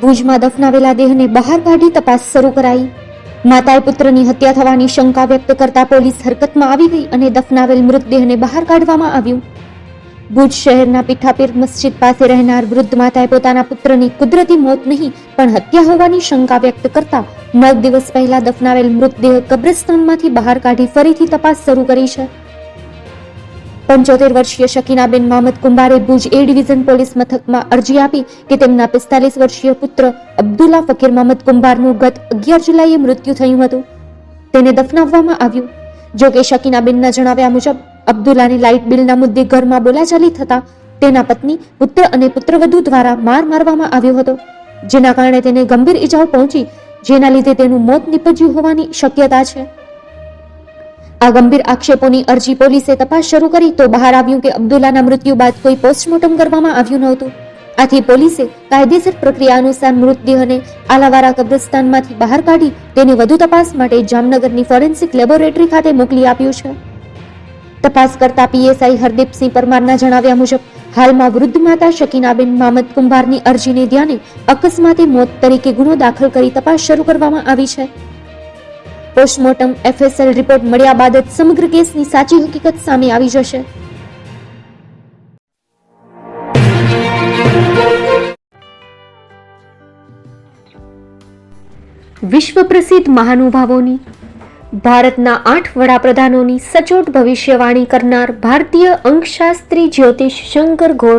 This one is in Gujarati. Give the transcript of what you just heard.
ભુજમાં દફનાવેલા દેહને બહાર કાઢી તપાસ શરૂ કરાઈ. માતાએ પુત્રની હત્યા થવાની શંકા વ્યક્ત કરતા પોલીસ હરકતમાં આવી ગઈ અને દફનાવેલ મૃતદેહને બહાર કાઢવામાં આવ્યું. ભુજ શહેરના પીઠાપીર મસ્જિદ પાસે રહેનાર વૃદ્ધ માતાએ પોતાના પુત્રની કુદરતી મોત નહીં, પણ હત્યા હોવાની શંકા વ્યક્ત કરતા નવ દિવસ પહેલા દફનાવેલ મૃતદેહ કબ્રસ્તાનમાંથી બહાર કાઢી ફરીથી તપાસ શરૂ કરી છે. પંચોતેર વર્ષીય શકીનાબેન મોહમ્મદ કુંભારે ભુજ એ ડિવિઝન પોલીસ મથકમાં અરજી આપી કે તેમના પિસ્તાલીસ વર્ષીય પુત્ર અબ્દુલ્લા ફકીર મોહમ્મદ કુંભારનું ગત અગિયાર જુલાઈએ મૃત્યુ થયું હતું. તેને દફનાવવામાં આવ્યું. જો કે શકીનાબેનના જણાવ્યા મુજબ, અબ્દુલ્લાની લાઇટ બિલના મુદ્દે ઘરમાં બોલાચાલી થતા તેના પત્ની, પુત્ર અને પુત્રવધુ દ્વારા માર મારવામાં આવ્યો હતો, જેના કારણે તેને ગંભીર ઈજાઓ પહોંચી, જેના લીધે તેનું મોત નીપજ્યું હોવાની શક્યતા છે. આ ગંભીર આક્ષેપોની અરજી પોલીસે તપાસ શરૂ કરી તો બહાર આવ્યું કે અબ્દુલ્લાના મૃત્યુ બાદ કોઈ પોસ્ટમોર્ટમ કરવામાં આવ્યું નહોતું. આથી પોલીસે કાયદેસર પ્રક્રિયા અનુસાર મૃતદેહને આલાવારા કબ્રસ્તાનમાંથી બહાર કાઢી તેને વધુ તપાસ માટે જામનગરની ફોરેન્સિક લેબોરેટરી ખાતે મોકલી આપ્યું છે. તપાસ કરતા પીએસઆઈ હરદીપસિંહ પરમારના જણાવ્યા મુજબ, હાલમાં વૃદ્ધ માતા શકીનાબેન મામદ કુંભારની અરજીને ધ્યાને અકસ્માતે મોત તરીકે ગુનો દાખલ કરી તપાસ શરૂ કરવામાં આવી છે. પોસ્ટમોર્ટમ એફએસએલ રિપોર્ટ મળ્યા બાદ જ સમગ્ર કેસની સાચી હકીકત સામે આવી જશે. વિશ્વ પ્રસિદ્ધ મહાનુભાવોની, ભારતના આઠ વડાપ્રધાનોની સચોટ ભવિષ્યવાણી કરનાર ભારતીય અંકશાસ્ત્રી જ્યોતિષ શંકર ઘોર